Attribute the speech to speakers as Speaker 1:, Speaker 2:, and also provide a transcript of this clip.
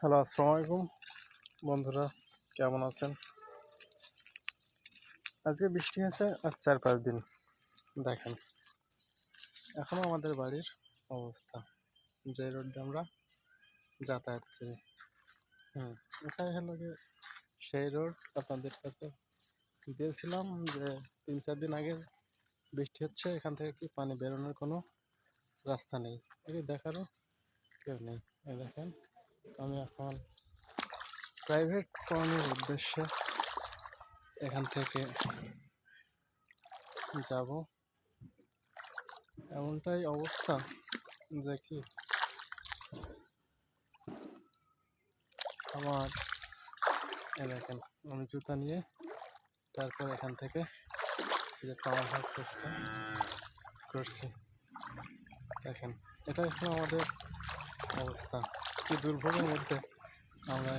Speaker 1: Hello, আসসালামু আলাইকুম। বন্ধুরা, কেমন আছেন? আজকে বৃষ্টি হয়েছে আর চার পাঁচ দিন। দেখেন, এখনও আমাদের বাড়ির অবস্থা। যে রোড আমরা যাতায়াত করি। হুম, এটাই হলো যে সেই রোড। আপনাদের কাছে দিয়েছিলাম যে তিন চার দিন আগে বৃষ্টি হচ্ছে, এখান থেকে কি পানি বেরোনোর কোনো রাস্তা নেই। এই দেখারও কেউ নেই। দেখেন আমি এখন প্রাইভেট পড়ানোর উদ্দেশ্যে এখান থেকে যাব। এমনটাই অবস্থা যে কি? আমার দেখেন, আমি জুতা নিয়ে তারপর এখান থেকে যে পাওয়ার হওয়ার চেষ্টা করছি। দেখেন এটা এখন আমাদের অবস্থা। কি দুর্ভোগের মধ্যে আমরা